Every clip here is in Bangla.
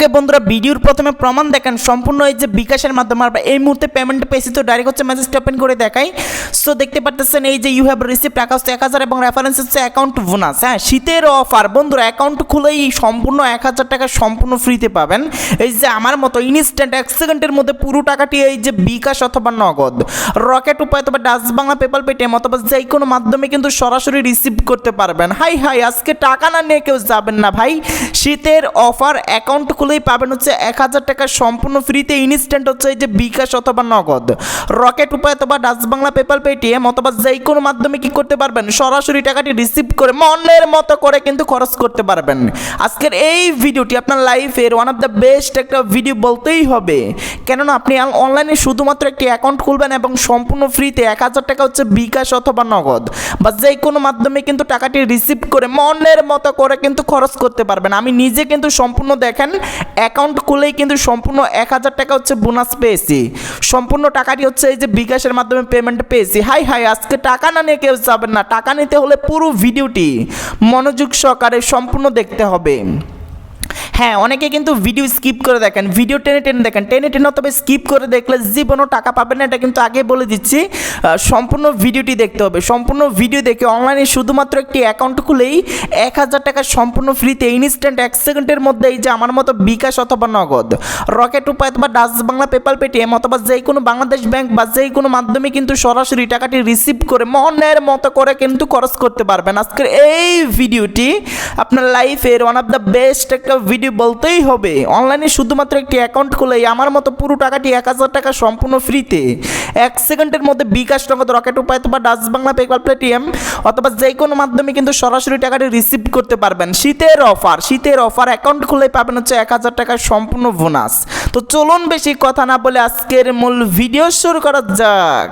ওকে বন্ধুরা, ভিডিওর প্রথমে প্রমাণ দেখেন। সম্পূর্ণ এই যে বিকাশের মাধ্যমে আমরা এই মুহূর্তে পেমেন্ট পেয়েছি, তো ডাইরেক্ট হচ্ছে মেসেজটা ওপেন করে দেখাই। সো দেখতে পাচ্ছেন এই যে ইউ হ্যাভ রিসিভ টাকা হচ্ছে এক হাজার এবং রেফারেন্স হচ্ছে অ্যাকাউন্ট বোনাস হ্যাঁ শীতের অফার বন্ধুরা অ্যাকাউন্ট খুলেই সম্পূর্ণ এক হাজার টাকা সম্পূর্ণ ফ্রিতে পাবেন। এই যে আমার মতো ইনস্ট্যান্ট এক সেকেন্ডের মধ্যে পুরো টাকাটি এই যে বিকাশ অথবা নগদ। রকেট উপায় অথবা ডাচ বাংলা পেপাল পেটিএম অথবা যে কোনো মাধ্যমে কিন্তু সরাসরি রিসিভ করতে পারবেন। হাই হাই, আজকে টাকা না নিয়ে কেউ যাবেন না ভাই। শীতের অফার অ্যাকাউন্ট খুলেই পাবেন হচ্ছে এক হাজার টাকা সম্পূর্ণ ফ্রিতে ইনস্ট্যান্ট হচ্ছে এই যে বিকাশ অথবা নগদ। রকেট উপায় অথবা বাংলা, পেপাল, পেটিএম অথবা যে কোনো মাধ্যমে কি করতে পারবেন? সরাসরি টাকাটি রিসিভ করে মনের মতো করে কিন্তু খরচ করতে পারবেন। আজকের এই ভিডিওটি আপনার লাইফের ওয়ান অফ দ্য বেস্ট একটা ভিডিও বলতেই হবে। কেননা আপনি অনলাইনে শুধুমাত্র একটি অ্যাকাউন্ট খুলবেন এবং সম্পূর্ণ ফ্রিতে এক হাজার টাকা হচ্ছে বিকাশ অথবা নগদ বা যে কোনো মাধ্যমে কিন্তু টাকাটি রিসিভ করে মনের মতো করে কিন্তু খরচ করতে পারবেন। আমি নিজে কিন্তু সম্পূর্ণ দেখেন অ্যাকাউন্ট খুলেই কিন্তু সম্পূর্ণ এক হাজার টাকা হচ্ছে বোনাস পেয়েছি। সম্পূর্ণ টাকাটি হচ্ছে এই যে বিকাশের মাধ্যমে পেমেন্ট পেয়েছি। হাই হাই, আজকে টাকা না নিয়ে কেউ যাবেন না। টাকা নিতে হলে পুরো ভিডিওটি মনোযোগ সহকারে সম্পূর্ণ দেখতে হবে। হ্যাঁ অনেকে কিন্তু ভিডিও স্কিপ করে দেখেন ভিডিও টেনে টেনে দেখেন। টেনে টেনে তবে স্কিপ করে দেখলে জীবনও টাকা পাবেন না, এটা কিন্তু আগে বলে দিচ্ছি। সম্পূর্ণ ভিডিওটি দেখতে হবে। সম্পূর্ণ ভিডিও দেখে অনলাইনে শুধুমাত্র একটি অ্যাকাউন্ট খুলেই এক হাজার টাকা সম্পূর্ণ ফ্রিতে ইনস্ট্যান্ট এক সেকেন্ডের মধ্যে এই যে আমার মতো বিকাশ অথবা নগদ রকেট উপায় অথবা ডাচ বাংলা পেপাল পেটিএম অথবা যে কোনো বাংলাদেশ ব্যাংক বা যে কোনো মাধ্যমে কিন্তু সরাসরি টাকাটি রিসিভ করে মনের মতো করে কিন্তু খরচ করতে পারবেন। আজকের এই ভিডিওটি আপনার লাইফের ওয়ান অফ দ্য বেস্ট একটা ভিডিও বলতেই হবে। অনলাইনে শুধুমাত্র একটি অ্যাকাউন্ট খুলেই আমার মতো পুরো টাকাটি এক হাজার টাকা সম্পূর্ণ ফ্রিতে এক সেকেন্ডের মধ্যে বিকাশ নগদ রকেট উপায় অথবা ডাচ বাংলা পেপাল পেটিএম অথবা যে কোনো মাধ্যমে কিন্তু সরাসরি টাকাটি রিসিভ করতে পারবেন। শীতের অফার শীতের অফার অ্যাকাউন্ট খুলে পাবেন হচ্ছে এক হাজার টাকার সম্পূর্ণ বোনাস তো চলুন বেশি কথা না বলে আজকের মূল ভিডিও শুরু করা যাক।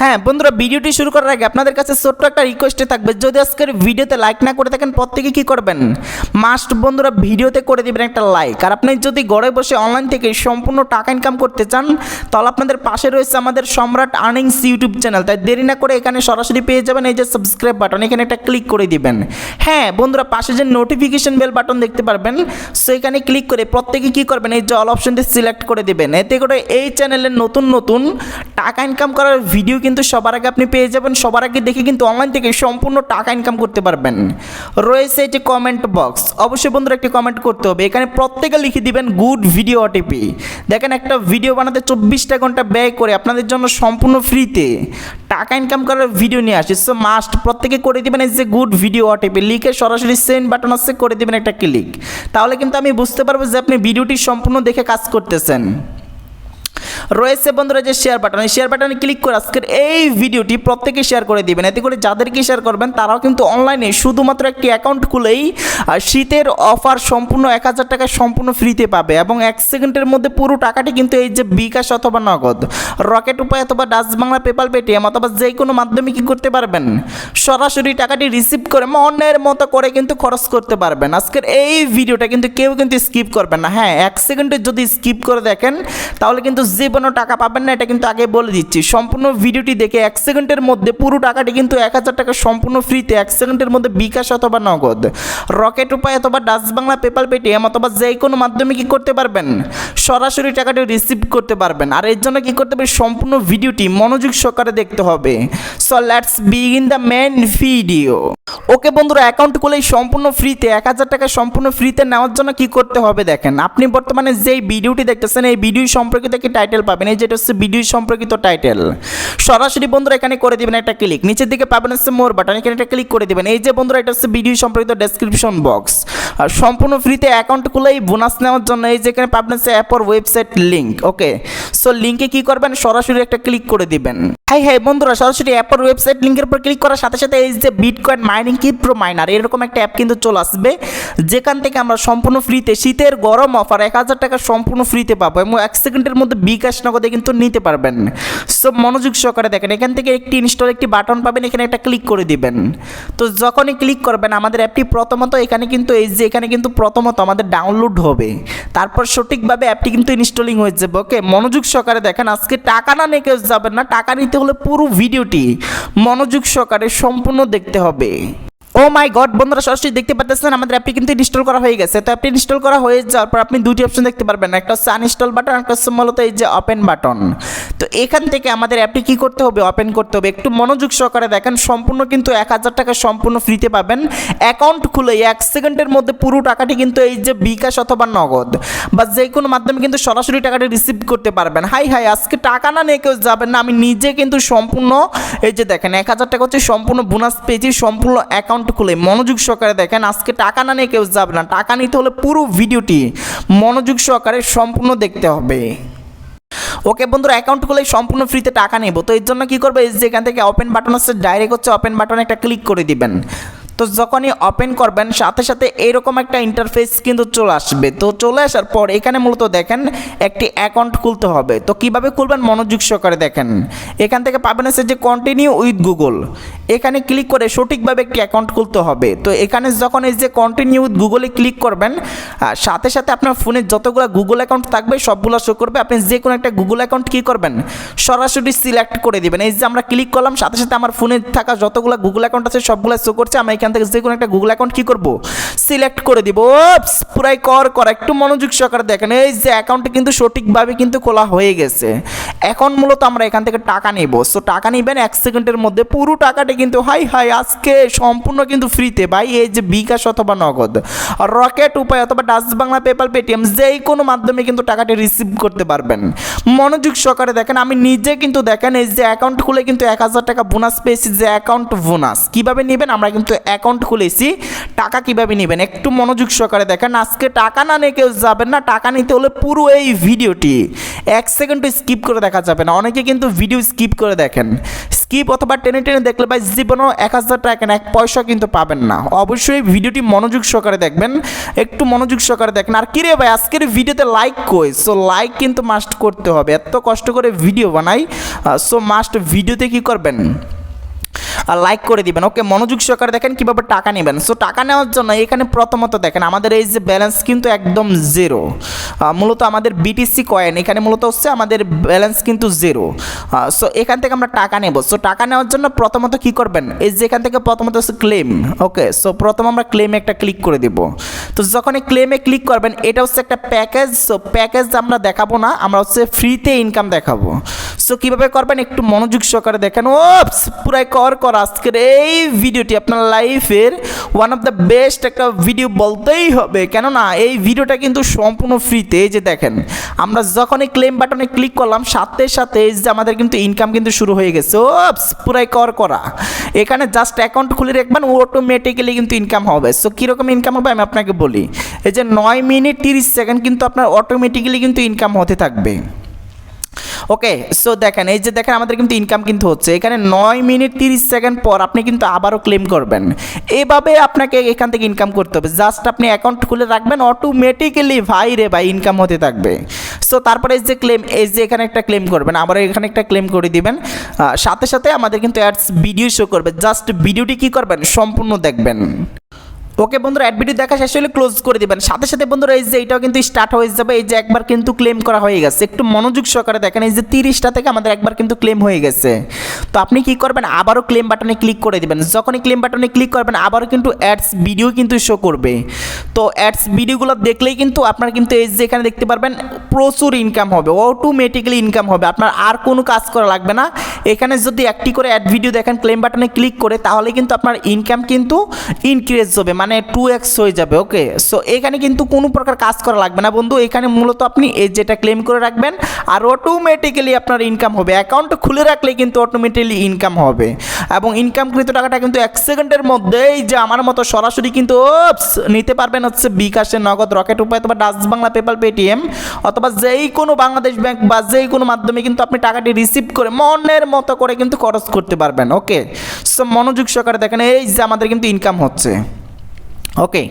হ্যাঁ বন্ধুরা, ভিডিওটি শুরু করার আগে আপনাদের কাছে ছোট্ট একটা রিকোয়েস্টে থাকবে। যদি আজকের ভিডিওতে লাইক না করে থাকেন, প্রত্যেকে কি করবেন? মাস্ট বন্ধুরা, ভিডিওতে করে দিবেন একটা লাইক আর আপনি যদি ঘরে বসে অনলাইন থেকে সম্পূর্ণ টাকা ইনকাম করতে চান, তাহলে আপনাদের পাশে রয়েছে আমাদের সম্রাট আর্নিংস ইউটিউব চ্যানেল তাই দেরি না করে এখানে সরাসরি পেয়ে যাবেন এই যে সাবস্ক্রাইব বাটন এখানে একটা ক্লিক করে দিবেন। হ্যাঁ বন্ধুরা, পাশে যে নোটিফিকেশন বেল বাটন দেখতে পারবেন সো এখানে ক্লিক করে প্রত্যেকে কি করবেন, এই যে অল অপশনটি সিলেক্ট করে দিবেন। এতে করে এই চ্যানেলের নতুন নতুন টাকা ইনকাম করার ভিডিও কিন্তু সবার আগে আপনি পেয়ে যাবেন, সবার আগে দেখে কিন্তু অনলাইন থেকে সম্পূর্ণ টাকা ইনকাম করতে পারবেন। রয়েছে যে কমেন্ট বক্স অবশ্যই বন্ধুরা একটি কমেন্ট করতে হবে। এখানে প্রত্যেকে লিখে দিবেন গুড ভিডিও ওটিপি দেখেন একটা ভিডিও বানাতে চব্বিশটা ঘণ্টা ব্যয় করে আপনাদের জন্য সম্পূর্ণ ফ্রিতে টাকা ইনকাম করার ভিডিও নিয়ে আসে। সো মাস্ট প্রত্যেকে করে দিবেন এই যে গুড ভিডিও ওটিপি লিখে সরাসরি সেন্ড বাটন আছে, করে দিবেন একটা ক্লিক তাহলে কিন্তু আমি বুঝতে পারব যে আপনি ভিডিওটি সম্পূর্ণ দেখে কাজ করতেছেন। রয়েছে বন্ধুরা যে শেয়ার বাটন এই শেয়ার বাটনে ক্লিক করে আজকের এই ভিডিওটি প্রত্যেকে শেয়ার করে দিবেন। এতে করে যাদেরকে শেয়ার করবেন, তারাও কিন্তু অনলাইনে শুধুমাত্র একটি অ্যাকাউন্ট খুলেই শীতের অফার সম্পূর্ণ এক হাজার টাকা সম্পূর্ণ ফ্রিতে পাবে এবং এক সেকেন্ডের মধ্যে পুরো টাকাটি কিন্তু এই যে বিকাশ অথবা নগদ রকেট উপায় অথবা ডাচ বাংলা পেপাল পেটিএম অথবা যে কোনো মাধ্যমে কি করতে পারবেন? সরাসরি টাকাটি রিসিভ করে অন্যের মতো করে কিন্তু খরচ করতে পারবেন। আজকের এই ভিডিওটা কিন্তু কেউ কিন্তু স্কিপ করবেন না। হ্যাঁ এক সেকেন্ডে যদি স্কিপ করে দেখেন, তাহলে কিন্তু জীবনও টাকা পাবেন না, এটা কিন্তু আগে বলে দিচ্ছি। সম্পূর্ণ ভিডিওটি দেখে এক সেকেন্ডের মধ্যে পুরো টাকাটি কিন্তু এক হাজার টাকা সম্পূর্ণ ফ্রিতে, এক সেকেন্ডের মধ্যে বিকাশ অথবা নগদ। রকেট উপায় অথবা ডাচ বাংলা, পেপাল, পেটিএম অথবা যে কোনো মাধ্যমে কি করতে পারবেন? সরাসরি টাকাটি রিসিভ করতে পারবেন। আর এর জন্য কি করতে হবে? সম্পূর্ণ ভিডিওটি মনোযোগ সহকারে দেখতে হবে। So let's begin the main video okay বন্ধুরা অ্যাকাউন্ট খুলেই সম্পূর্ণ ফ্রিতে এক হাজার টাকা সম্পূর্ণ ফ্রিতে নেওয়ার জন্য কি করতে হবে দেখেন। আপনি বর্তমানে যেই ভিডিওটি দেখতেছেন, এই ভিডিও সম্পর্কিত একটি টাইটেল পাবেন। এই যেটা হচ্ছে ভিডিও সম্পর্কিত টাইটেল সরাসরি বন্ধুরা, এখানে করে দিবেন একটা ক্লিক নিচের দিকে পাবেন হচ্ছে মোর বাটন এখানে একটা ক্লিক করে দিবেন। এই যে বন্ধুরা, এটা হচ্ছে ভিডিও সম্পর্কিত ডেসক্রিপশন বক্স আর সম্পূর্ণ ফ্রিতে অ্যাকাউন্ট খুলেই বোনাস নেওয়ার জন্য এই যে এখানে পাবেন হচ্ছে অ্যাপর ওয়েবসাইট লিঙ্ক ওকে সো লিঙ্কে কি করবেন? সরাসরি একটা ক্লিক করে দিবেন। হ্যাঁ হ্যাঁ বন্ধুরা, সরাসরি অ্যাপর ওয়েবসাইট লিঙ্কের উপর ক্লিক করার সাথে সাথে এই যে বিটকয়েন মাইনিং কি প্রো মাইনার এরকম একটা অ্যাপ কিন্তু চলে আসবে। যেখান থেকে আমরা সম্পূর্ণ ফ্রিতে শীতের গরম অফার এক হাজার টাকা সম্পূর্ণ ফ্রিতে পাবো এবং এক সেকেন্ডের মধ্যে বিকাশ নগদে কিন্তু নিতে পারবেন। সব মনোযোগ সহকারে দেখেন, এখান থেকে একটি ইনস্টল একটি বাটন পাবেন, এখানে একটা ক্লিক করে দিবেন। তো, যখনই ক্লিক করবেন, আমাদের অ্যাপটি প্রথমত এখানে কিন্তু, এই যে এখানে কিন্তু প্রথমত আমাদের ডাউনলোড হবে। তারপর সঠিকভাবে অ্যাপটি কিন্তু ইনস্টলিং হয়ে যাবে ওকে মনোযোগ সহকারে দেখেন, আজকে টাকা না নিয়ে কেউ যাবেন না, টাকা নিতে হলে পুরো ভিডিওটি মনোযোগ সহকারে সম্পূর্ণ দেখতে হবে। ও মাই গড বন্ধুরা সরাসরি দেখতে পাচ্ছেন আমাদের অ্যাপটি কিন্তু ইনস্টল করা হয়ে গেছে। তো অ্যাপটি ইনস্টল করা হয়ে যাওয়ার পর আপনি দুটি অপশন দেখতে পারবেন, একটা হচ্ছে আনইনস্টল বাটন একটা হচ্ছে মূলত এই যে ওপেন বাটন তো এখান থেকে আমাদের অ্যাপটি কি করতে হবে? ওপেন করতে হবে। একটু মনোযোগ সহকারে দেখেন, সম্পূর্ণ কিন্তু এক হাজার টাকা সম্পূর্ণ ফ্রিতে পাবেন। অ্যাকাউন্ট খুলে এক সেকেন্ডের মধ্যে পুরো টাকাটি কিন্তু এই যে বিকাশ অথবা নগদ বা যে কোনো মাধ্যমে কিন্তু সরাসরি টাকাটি রিসিভ করতে পারবেন। হাই হাই, আজকে টাকা না নিয়ে কেউ যাবেন না। আমি নিজে কিন্তু সম্পূর্ণ, এই যে দেখেন, এক হাজার টাকা হচ্ছে সম্পূর্ণ বোনাস পেয়েছি, সম্পূর্ণ অ্যাকাউন্ট খুলে। মনোযোগ সহকারে দেখেন, আজকে টাকা না নিয়ে কেউ যাবে না। টাকা নিতে হলে পুরো ভিডিওটি মনোযোগ সহকারে সম্পূর্ণ দেখতে হবে। ওকে বন্ধুরা অ্যাকাউন্ট খুলে সম্পূর্ণ ফ্রিতে টাকা নেব। তো এর জন্য কী করবে? এই যে এখান থেকে ওপেন বাটন আছে ডাইরেক্ট হচ্ছে ওপেন বাটনে একটা ক্লিক করে দিবেন। তো যখনই ওপেন করবেন, সাথে সাথে এরকম একটা ইন্টারফেস কিন্তু চলে আসবে। তো চলে আসার পর এখানে মূলত দেখেন একটি অ্যাকাউন্ট খুলতে হবে। তো কীভাবে খুলবেন? মনোযোগ সহকারে দেখেন। এখান থেকে পাবেন আছে যে কন্টিনিউ উইথ গুগল এখানে ক্লিক করে সঠিকভাবে একটি অ্যাকাউন্ট খুলতে হবে। তো এখানে যখন এই যে কন্টিনিউ উইথ গুগলে ক্লিক করবেন সাথে সাথে আপনার ফোনে যতগুলো গুগল অ্যাকাউন্ট থাকবে, সবগুলো শো করবে। আপনি যে কোনো একটা গুগল অ্যাকাউন্ট কী করবেন? সরাসরি সিলেক্ট করে দিবেন। এই যে আমরা ক্লিক করলাম, সাথে সাথে আমার ফোনে থাকা যতগুলো গুগল অ্যাকাউন্ট আছে, সবগুলো শো করছে, আমি এখান থেকে যে কোনো একটা গুগল অ্যাকাউন্ট কী করব? সিলেক্ট করে দিব। পুরাই কর কর। একটু মনোযোগ সহকারে দেখেন, এই যে অ্যাকাউন্টটি কিন্তু সঠিকভাবে কিন্তু খোলা হয়ে গেছে। এখন মূলত আমরা এখান থেকে টাকা নেব। সো টাকা নেবেন এক সেকেন্ডের মধ্যে। পুরো টাকাটা কিন্তু, হাই হাই, আজকে সম্পূর্ণ কিন্তু ফ্রিতে। ভাই, এই যে বিকাশ অথবা নগদ, রকেট উপায় অথবা ডাচ বাংলা, পেপাল, পেটিএম, যেই কোনো মাধ্যমে কিন্তু টাকাটি রিসিভ করতে পারবেন। মনোযোগ সহকারে দেখেন, আমি নিজে কিন্তু দেখেন, এই যে অ্যাকাউন্ট খুলে কিন্তু এক হাজার টাকা বোনাস পেয়েছি, যে অ্যাকাউন্ট বোনাস কীভাবে নেবেন? আমরা কিন্তু অ্যাকাউন্ট খুলেছি, টাকা কীভাবে নেবেন? একটু মনোযোগ সহকারে দেখেন, আজকে টাকা না নিয়ে কেউ যাবেন না, টাকা নিতে হলে পুরো এই ভিডিওটি এক সেকেন্ড স্কিপ করে দেখা যাবে না। অনেকে কিন্তু ভিডিও স্কিপ করে দেখেন। স্কিপ অথবা টেনে টেনে দেখলে ভাই জীবনেও এক হাজার টাকা এক পয়সা কিন্তু পাবেন না। অবশ্যই ভিডিওটি মনোযোগ সহকারে দেখবেন, একটু মনোযোগ সহকারে দেখেন। আর কিরে ভাই, আজকের ভিডিওতে লাইক কই? সো লাইক কিন্তু মাস্ট করতে হবে। এত কষ্ট করে ভিডিও বানাই সো মাস্ট ভিডিওতে কি করবেন? লাইক করে দিবেন। ওকে মনোযোগ সহকারে দেখেন কীভাবে টাকা নেবেন। সো টাকা নেওয়ার জন্য এখানে প্রথমত দেখেন, আমাদের এই যে ব্যালেন্স কিন্তু একদম জিরো মূলত আমাদের বিটিসি কয়েন এখানে মূলত হচ্ছে আমাদের ব্যালেন্স কিন্তু জিরো সো এখান থেকে আমরা টাকা নেব। সো টাকা নেওয়ার জন্য প্রথমত কি করবেন? এই যে এখান থেকে প্রথমত হচ্ছে ক্লেম ওকে সো প্রথম আমরা ক্লেমে একটা ক্লিক করে দেব। তো, যখন এই ক্লেমে ক্লিক করবেন, এটা হচ্ছে একটা প্যাকেজ সো প্যাকেজ আমরা দেখাবো না, আমরা হচ্ছে ফ্রিতে ইনকাম দেখাবো। সো কীভাবে করবেন একটু মনোযোগ সহকারে দেখেন। ওপস, পুরাই কর কর আজকের এই ভিডিওটি আপনার লাইফের ওয়ান অফ দ্য বেস্ট একটা ভিডিও বলতেই হবে। কেননা এই ভিডিওটা কিন্তু সম্পূর্ণ ফ্রিতে এই যে দেখেন, আমরা যখনই ক্লেম বাটনে ক্লিক করলাম, সাথে সাথে এই যে আমাদের কিন্তু ইনকাম কিন্তু শুরু হয়ে গেছে। ওপস, পুরাই কর করা। এখানে জাস্ট অ্যাকাউন্ট খুলে রাখবেন অটোমেটিক্যালি কিন্তু ইনকাম হবে। সো কীরকম ইনকাম হবে আমি আপনাকে বলি। এই যে নয় মিনিট তিরিশ সেকেন্ড কিন্তু আপনার অটোমেটিক্যালি কিন্তু ইনকাম হতে থাকবে। ওকে সো দেখেন, এই যে দেখেন আমাদের কিন্তু ইনকাম কিন্তু হচ্ছে। এখানে নয় মিনিট তিরিশ সেকেন্ড পর আপনি কিন্তু আবারও ক্লেম করবেন। এভাবে আপনাকে এখান থেকে ইনকাম করতে হবে। জাস্ট আপনি অ্যাকাউন্ট খুলে রাখবেন অটোমেটিক্যালি ভাই রে ভাই ইনকাম হতে থাকবে। সো তারপরে এই যে ক্লেম এই যে এখানে একটা ক্লেম করবেন আবার এখানে একটা ক্লেম করে দিবেন। সাথে সাথে আমাদের কিন্তু অ্যাডস ভিডিও শো করবে। জাস্ট ভিডিওটি কী করবেন? সম্পূর্ণ দেখবেন। ওকে বন্ধুরা ভিডিও দেখা শেষ হলে ক্লোজ করে দিবেন। সাথে সাথে বন্ধুরা এই যে এটাও কিন্তু স্টার্ট হয়ে যাবে, এই যে একবার কিন্তু ক্লেম করা হয়ে গেছে। একটু মনোযোগ সহকারে দেখেন, এই যে তিরিশটা থেকে আমাদের একবার কিন্তু ক্লেম হয়ে গেছে। তো আপনি কি করবেন? আবারও ক্লেম বাটনে ক্লিক করে দিবেন। যখনই ক্লেম বাটনে ক্লিক করবেন, আবারও কিন্তু অ্যাডস ভিডিও কিন্তু শো করবে। তো অ্যাডস ভিডিওগুলো দেখলেই কিন্তু আপনার কিন্তু এই যে এখানে দেখতে পারবেন, প্রচুর ইনকাম হবে অটোমেটিক্যালি ইনকাম হবে। আপনার আর কোনো কাজ করা লাগবে না। এখানে যদি একটি করে অ্যাড ভিডিও দেখেন ক্লেম বাটনে ক্লিক করে, তাহলে কিন্তু আপনার ইনকাম কিন্তু ইনক্রিজ হবে। মানে টু এক্স হয়ে যাবে ওকে সো এখানে কিন্তু কোনো প্রকার কাজ করা লাগবে না বন্ধু। এখানে মূলত আপনি এই যেটা ক্লেম করে রাখবেন, আর অটোমেটিক্যালি আপনার ইনকাম হবে। অ্যাকাউন্ট খুলে রাখলে কিন্তু অটোমেটিক্যালি ইনকাম হবে। এবং ইনকামকৃত টাকাটা কিন্তু এক সেকেন্ডের মধ্যেই যে আমার মতো সরাসরি কিন্তু নিতে পারবেন হচ্ছে বিকাশের নগদ রকেট উপায় অথবা ডাচ বাংলা পেপাল পেটিএম অথবা যেই কোনো বাংলাদেশ ব্যাংক বা যেই কোনো মাধ্যমে কিন্তু আপনি টাকাটি রিসিভ করে মনের মতো করে কিন্তু খরচ করতে পারবেন ওকে সো মনোযোগ সহকারে দেখেন, এই যে আমাদের কিন্তু ইনকাম হচ্ছে। ওকে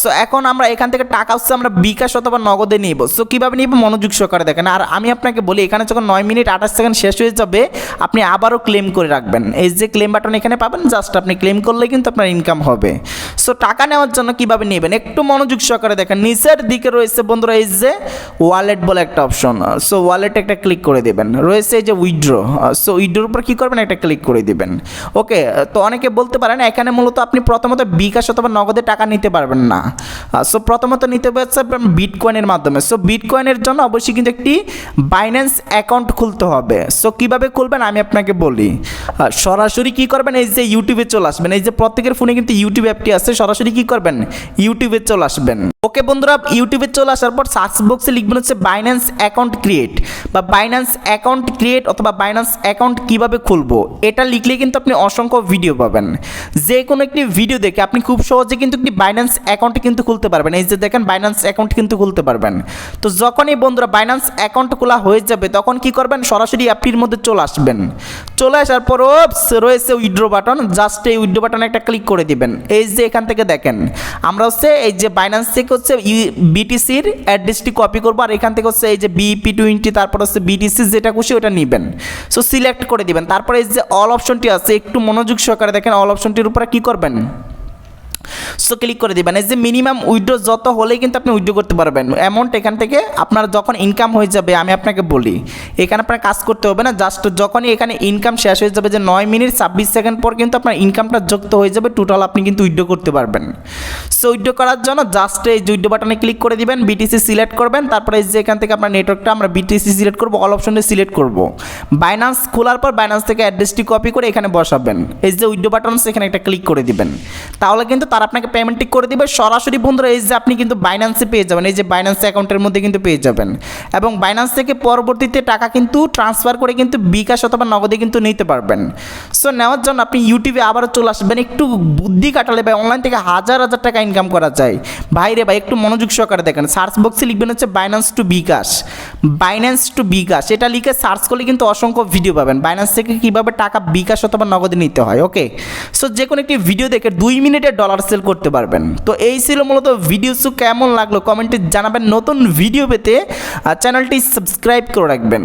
সো এখন আমরা এখান থেকে টাকা হচ্ছে আমরা বিকাশ অথবা নগদে নিব। সো কীভাবে নিব? মনোযোগ সহকারে দেখেন। আর আমি আপনাকে বলি, এখানে যখন নয় মিনিট আঠাশ সেকেন্ড শেষ হয়ে যাবে, আপনি আবারও ক্লেম করে রাখবেন। এই যে ক্লেম বাটন এখানে পাবেন জাস্ট আপনি ক্লেম করলে কিন্তু আপনার ইনকাম হবে। সো টাকা নেওয়ার জন্য কীভাবে নেবেন? একটু মনোযোগ সহকারে দেখেন। নিচের দিকে রয়েছে বন্ধুরা, এই যে ওয়ালেট বলে একটা অপশন সো ওয়ালেটে একটা ক্লিক করে দেবেন। রয়েছে এই যে উইড্রো সো উইড্রোর উপর কী করবেন? একটা ক্লিক করে দিবেন। ওকে তো অনেকে বলতে পারেন, এখানে মূলত আপনি প্রথমত বিকাশ অথবা নগদে টাকা নিতে পারবেন না। সো প্রথমত নিতে পারছে বিটকয়েনের মাধ্যমে। সো বিটকয়েনের জন্য অবশ্যই কিন্তু একটি বাইন্যান্স অ্যাকাউন্ট খুলতে হবে। সো কীভাবে খুলবেন আমি আপনাকে বলি। সরাসরি কি করবেন? এই যে ইউটিউবে চলে আসবেন। এই যে প্রত্যেকের ফোনে কিন্তু ইউটিউব অ্যাপটি আছে। সরাসরি কি করবেন? ইউটিউবে চলে আসবেন। ওকে বন্ধুরা, ইউটিউবে চলে আসার পর সার্চ বক্সে লিখবেন হচ্ছে বাইন্যান্স অ্যাকাউন্ট ক্রিয়েট বা বাইন্যান্স অ্যাকাউন্ট ক্রিয়েট অথবা বাইন্যান্স অ্যাকাউন্ট কীভাবে খুলবো, এটা লিখলে কিন্তু আপনি অসংখ্য ভিডিও পাবেন। যে কোনো একটি ভিডিও দেখে আপনি খুব সহজে কিন্তু একটি বাইন্যান্স অ্যাকাউন্ট কিন্তু খুলতে পারবেন। এই যে দেখেন বাইন্যান্স অ্যাকাউন্ট কিন্তু খুলতে পারবেন। তো যখনই বন্ধুরা বাইন্যান্স অ্যাকাউন্ট খোলা হয়ে যাবে, তখন কি করবেন? সরাসরি অ্যাপটির মধ্যে চলে আসবেন। চলে আসার পর রয়েছে উইড্রো বাটন জাস্ট এই উইড্রো বাটনে একটা ক্লিক করে দিবেন। এই যে এখান থেকে দেখেন, আমরা হচ্ছে এই যে বাইন্যান্স থেকে হচ্ছে বিটিসির অ্যাড্রেসটি কপি করব, আর এখান থেকে হচ্ছে এই যে বিপি টোয়েন্টি তারপর হচ্ছে বিটিসি যেটা খুশি ওটা নেবেন। সো সিলেক্ট করে দিবেন। তারপরে এই যে অল অপশনটি আছে, একটু মনোযোগ সহকারে দেখেন অল অপশনটির উপরে কী করবেন? সো ক্লিক করে দিবেন। এই যে মিনিমাম উইড্রো যত হলেই কিন্তু আপনি উইড্রো করতে পারবেন। অ্যামাউন্ট এখান থেকে আপনার যখন ইনকাম হয়ে যাবে, আমি আপনাকে বলি, এখানে আপনার কাজ করতে হবে না জাস্ট যখনই এখানে ইনকাম শেষ হয়ে যাবে, যে নয় মিনিট ছাব্বিশ সেকেন্ড পর কিন্তু আপনার ইনকামটা যুক্ত হয়ে যাবে টোটাল আপনি কিন্তু উইড্রো করতে পারবেন। সো উইড্রো করার জন্য জাস্ট এই উইড্রো বাটনে ক্লিক করে দিবেন বিটিসি সিলেক্ট করবেন, তারপরে যে এখান থেকে আপনার নেটওয়ার্কটা আমরা বিটিসি সিলেক্ট করব অল অপশনে সিলেক্ট করব। বাইন্যান্স খোলার পর বাইন্যান্স থেকে অ্যাড্রেসটি কপি করে এখানে বসাবেন। এই যে উইড্রো বাটন এখানে একটা ক্লিক করে দিবেন। তাহলে কিন্তু তারা আপনাকে পেমেন্টটি করে দিবে, সরাসরি বন্ধুরা, এই যে আপনি কিন্তু বাইন্যান্সে পেয়ে যাবেন, এই যে বাইন্যান্স অ্যাকাউন্টের মধ্যে কিন্তু পেয়ে যাবেন। এবং বাইন্যান্স থেকে পরবর্তীতে টাকা কিন্তু ট্রান্সফার করে কিন্তু বিকাশ অথবা নগদে কিন্তু নিতে পারবেন। সো নেওয়ার জন্য আপনি ইউটিউবে আবারও চলে আসবেন, একটু বুদ্ধি কাটালে ভাই অনলাইন থেকে হাজার হাজার টাকা ইনকাম করা যায়। ভাই রে ভাই, একটু মনোযোগ সহকারে দেখেন সার্চ বক্সে লিখবেন হচ্ছে Binance to bKash. Binance to bKash, এটা লিখে সার্চ করলে কিন্তু অসংখ্য ভিডিও পাবেন। বাইন্যান্স থেকে কীভাবে টাকা বিকাশ অথবা নগদে নিতে হয় ওকে সো যে কোনো একটি ভিডিও দেখে দুই মিনিটে ডলার সেল করতে পারবেন। তো এই ছিল মূলত ভিডিও শু কেমন লাগল? কমেন্টে জানাবেন নতুন ভিডিও পেতে চ্যানেলটি সাবস্ক্রাইব করে রাখবেন।